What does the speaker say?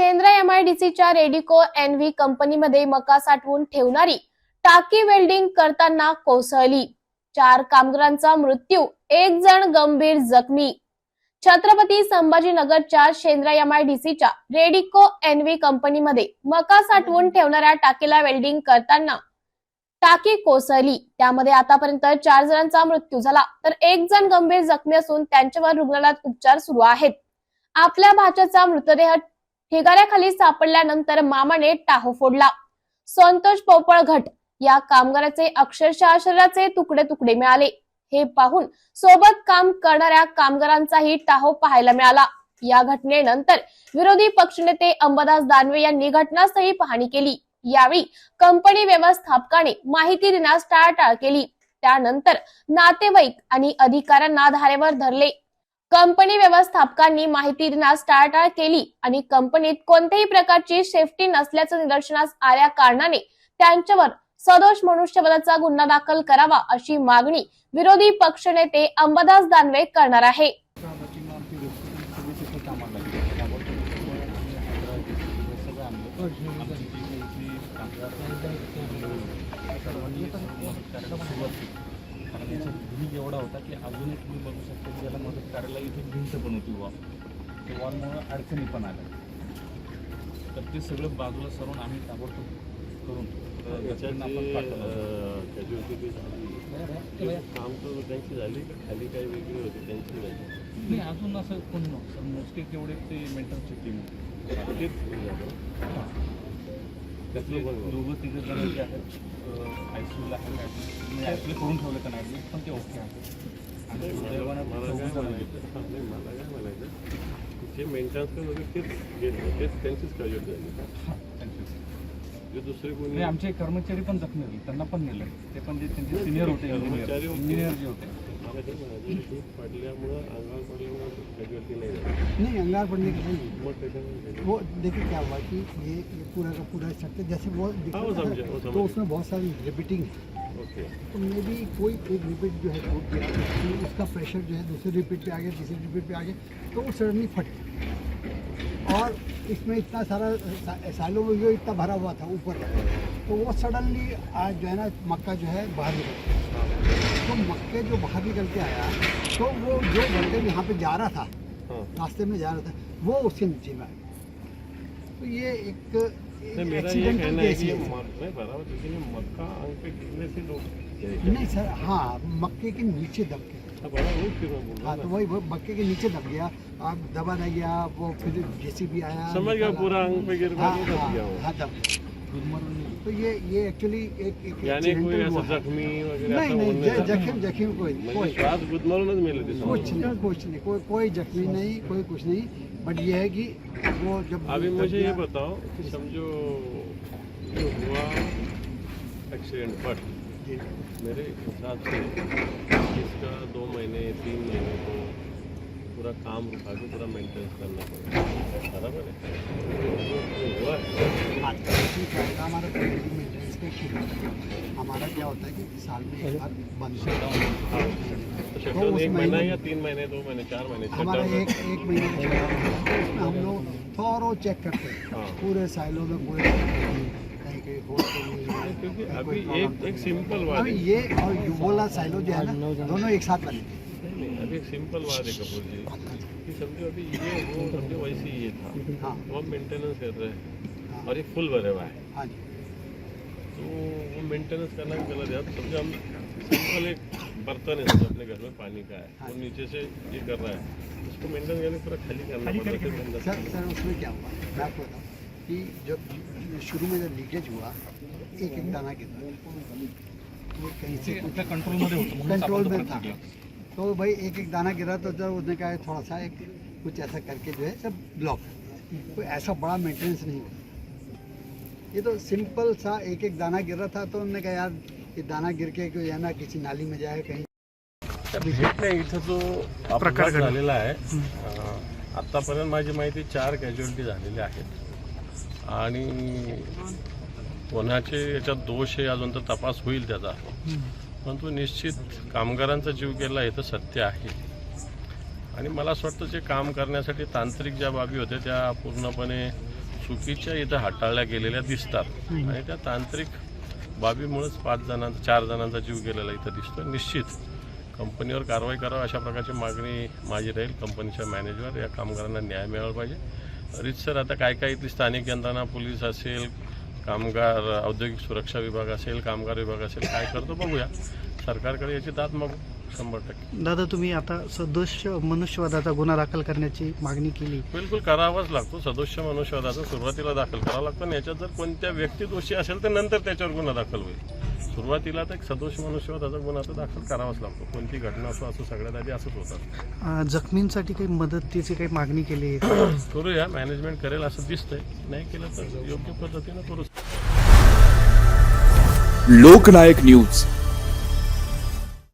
शेंद्रा एमआयडीसीच्या रेडिको एनव्ही कंपनीमध्ये मका साठवून ठेवणारी टाकी वेल्डिंग करताना कोसळली. चार कामगारांचा मृत्यू एक जण गंभीर जखमी. छत्रपती संभाजीनगरच्या शेंद्रा एमआयडीसीच्या रेडिको एनव्ही कंपनीमध्ये मका साठवून ठेवणाऱ्या टाकीला वेल्डिंग करताना टाकी कोसळली. त्यामध्ये आतापर्यंत चार जणांचा मृत्यू झाला. तर एक जण गंभीर जखमी असून त्यांच्यावर रुग्णालयात उपचार सुरू आहेत. आपल्या भाच्याचा मृतदेह ढिगाऱ्याखाली सापडल्यानंतर मामाने टाहो फोडला. संतोष पोपळ घट या कामगाराचे अक्षरशः शरीराचे तुकडे तुकडे मिळाले. हे पाहून सोबत काम करणाऱ्या कामगारांचाही टाहो पाहायला मिळाला. या घटनेनंतर विरोधी पक्षनेते अंबादास दानवे यांनी घटनास्थळी पाहणी केली. यावेळी कंपनी व्यवस्थापकाने माहिती देण्यास टाळाटाळ केली. त्यानंतर नातेवाईक आणि अधिकाऱ्यांना धारेवर धरले. कंपनी व्यवस्थापकांनी माहिती देण्यास टाळाटाळ केली आणि कंपनीत कोणत्याही प्रकारची सेफ्टी नसल्याचं निदर्शनास आल्या कारणाने त्यांच्यावर सदोष मनुष्यवधाचा गुन्हा दाखल करावा अशी मागणी विरोधी पक्षनेते अंबादास दानवे करणार आहे. कारण याचा भिग एवढा होता की अजूनही तुम्ही बघू शकता की याला मदत करायला इथे भिंत पण होती वॉल. ते वॉलमुळं अडचणी पण आल्या. तर ते सगळं बाजूला सरून आम्ही ताबडतोब करून झाली. काम तर त्यांची झाली का खाली काही वेगळी होती त्यांची झाली नाही अजून असं कोण नव्हतं. मोजके तेवढे ते मेंटलची टीम होती त्यातले. दोघं तिघं जण जे आहेत आय सी यूला आहेत मी ॲप्ले करून ठेवलं त्यांना ॲडमिट पण ते ओके आणि नाही, मला काय जण आहेत. म्हणायचं? नाही मला काय म्हणायचं? जे मेंटेनन्स करत होते तेच गेले तेच त्यांचीच कॅज्युअलिटी झाली हा, त्यांचेच. जे दुसरे कोणी नाही आमचे कर्मचारी पण जखमी झाले त्यांना पण नेलं. ते पण जे त्यांचे सिनियर होते. इंजिनियर जे होते. पडल्यामुळं अंगावर पडल्यामुळं कॅज्युअलिटी नाही झाली नहीं अंगार पड़ने की नहीं। मग त्याच्यामुळे वो देखिए क्या हुआ कि ये, ये पूरा का पूरा स्ट्रक्चर जैसे वो हाँ, वो रहा वो समझ। तो उसमें बहुत सारी रिपीटिंग है। ओके। तो मे बी कोई एक रिपीट जो है टूट गया तो उसका प्रेशर जो है दूसरी रिपीट पे आ गया तीसरी रिपीट पे आ गया तो वो सडनली फट गया। और इसमें इतना सारा सालों में जो इतना भरा हुआ था ऊपर। तो वो सडनली आज जो है ना मक्का जो है बाहर निकल तो मक्के जो बाहर निकल के आया तो वो जो बंदे यहाँ पे जा रहा था हाँ। रास्ते में जा रहा था वो उसके नीचे में आ गया तो ये एक नहीं एक्सीडेंटल केस है मक्का पे गिरने से लोग नहीं सर हाँ मक्के के नीचे दब गया हाँ, रहा तो वही वो मक्के के नीचे दब गया। अब दबा नहीं गया वो फिर जेसीबी आया समझ गया पूरा अंग पे गिर हाँ गया हाँ हाँ दब गया। तो ये ये एक्चुअली एक एक यानी कोई है। जखमी वगैरे नहीं नहीं. जखम जखम कोई कोई। श्वास गुदमरूनच मेले ते कुछ नहीं कुछ नहीं कोई कोई जख्मी नहीं कोई कुछ नहीं। बट ये है कि वो जब अभी मुझे ये बताओ कि समझो जो हुआ एक्सीडेंट बट मेरे हिसाब से इसका दो महीने तीन महीने को पूरा काम रुका के पूरा मेंटेनेंस करना पड़ेगा बराबर है हमारा क्या होता है कि साल में एक बार बंद हाँ। तो तो एक महीना या तीन महीने दो महीने चार महीने हमारा एक एक महीने हम लोग थोरो चेक करते हैं हाँ। पूरे साइलों में पूरे हो है, क्योंकि अभी एक एक सिंपल नहीं। बात अभी है ये और युवोला साइलो जो है ना दोनों एक साथ नहीं, अभी एक सिंपल बात है कपूर जी। कि समझो अभी ये वो समझो वैसे ही ये था। हाँ। हम मेंटेनेंस कर रहे हैं हाँ। और ये फुल भरे हुआ है। हाँ जी। तो वो मेंटेनेंस करना भी गलत है। समझो हम सिंपल एक बर्तन है समझो अपने घर में पानी का है। वो नीचे से ये कर रहा है। उसको मेंटेन करने पूरा खाली करना पड़ता है सर सर उसमें क्या हुआ? मैं आपको बताऊँ। कि जब शुरू में जब लीकेज हुआ एक एक दाना गिरता कहीं से ते कंट्रोल में था. तो भाई एक एक दाना गिरा तो जब उसने कहा थोड़ा सा एक कुछ ऐसा करके जो है सब ब्लॉक कोई ऐसा बड़ा मेंटेनेंस नहीं होता ये तो सिंपल सा एक एक दाना गिर रहा था तो उन्होंने कहा यार ये दाना गिर के कोई है ना किसी नाली में जाए कहीं भेटणे इथं जो अपघात झालेला आहे अं, आतापर्यंत माझी माहिती चार कॅज्युअलिटी झालेल्या आहेत. आणि कोणाचे याच्यात दोष हे अजून तर तपास होईल त्याचा. परंतु निश्चित कामगारांचा जीव गेला हे तर सत्य आहे. आणि मला असं वाटतं जे काम करण्यासाठी तांत्रिक ज्या बाबी होत्या त्या पूर्णपणे चुकीच्या इथं हाताळल्या गेलेल्या दिसतात. आणि त्या तांत्रिक बाबीमुळेच पाच जणांचा चार जणांचा जीव गेलेला इथं दिसतोय. निश्चित कंपनीवर कारवाई करावी अशा प्रकारची मागणी माझी राहील. कंपनीच्या मॅनेजर या कामगारांना न्याय मिळाला पाहिजे. रीतसर आता काय काय इथली स्थानिक यंत्रणा पोलीस असेल कामगार औद्योगिक सुरक्षा विभाग असेल कामगार विभाग असेल काय करतो बघूया. सरकारकडे याची दाद मागू. शंभर टक्के. दादा तुम्ही आता सदोष मनुष्यवादाचा गुन्हा दाखल करण्याची मागणी केली. बिलकुल करावाच लागतो. सदस्य मनुष्यवादाचा सुरुवातीला दाखल करावा लागतो आणि याच्यात जर कोणत्या व्यक्ती दोषी असेल तर नंतर त्याच्यावर गुन्हा दाखल होईल. सुरुवातीला तर एक सदोष मनुष्यवादाचा गुन्हा तर दाखल करावाच लागतो. कोणती घटना असो असं सगळ्यात आधी असंच होतं. अं, जखमींसाठी काही मदतीची काही मागणी केली आहे? करूया. मॅनेजमेंट करेल असं दिसतंय. नाही केलं तर योग्य पद्धतीनं करू. लोकनायक न्यूज.